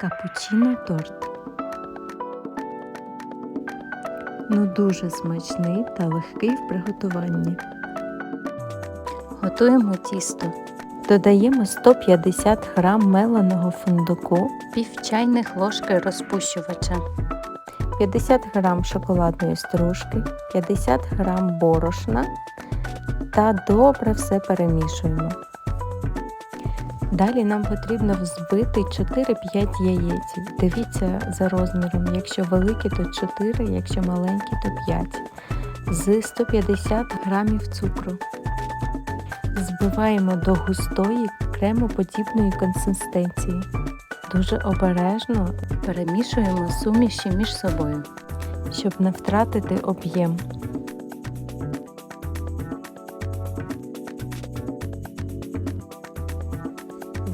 Капучино торт. Ну дуже смачний та легкий в приготуванні. Готуємо тісто. Додаємо 150 г меленого фундуку, пів чайних ложки розпущувача, 50 г шоколадної стружки, 50 г борошна та добре все перемішуємо. Далі нам потрібно взбити 4-5 яєць. Дивіться за розміром. Якщо великі, то 4, якщо маленькі, то 5. З 150 грамів цукру. Збиваємо до густої кремоподібної консистенції. Дуже обережно перемішуємо суміші між собою, щоб не втратити об'єм.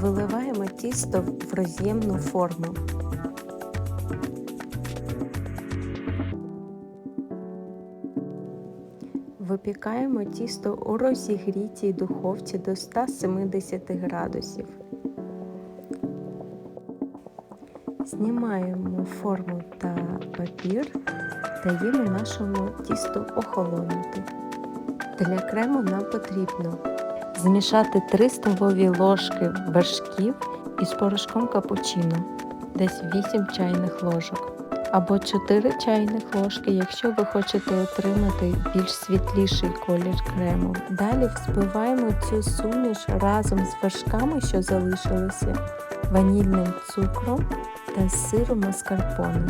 Виливаємо тісто в роз'ємну форму. Випікаємо тісто у розігрітій духовці до 170 градусів. Знімаємо форму та папір, даємо нашому тісту охолонути. Для крему нам потрібно змішати 3 столові ложки вершків із порошком капучино, десь 8 чайних ложок, або 4 чайних ложки, якщо ви хочете отримати більш світліший колір крему. Далі взбиваємо цю суміш разом з вершками, що залишилися, ванільним цукром та сиром маскарпоне.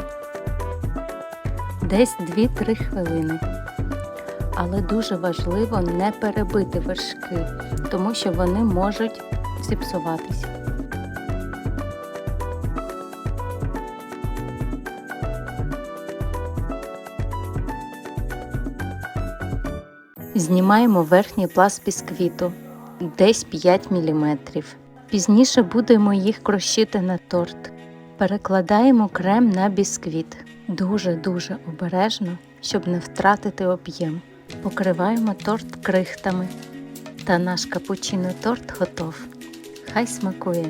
Десь 2-3 хвилини. Але дуже важливо не перебити вершки, тому що вони можуть зіпсуватися. Знімаємо верхній пласт бісквіту десь 5 мм. Пізніше будемо їх крощити на торт. Перекладаємо крем на бісквіт. Дуже-дуже обережно, щоб не втратити об'єм. Покриваємо торт крихтами. Та наш капучино торт готов. Хай смакує!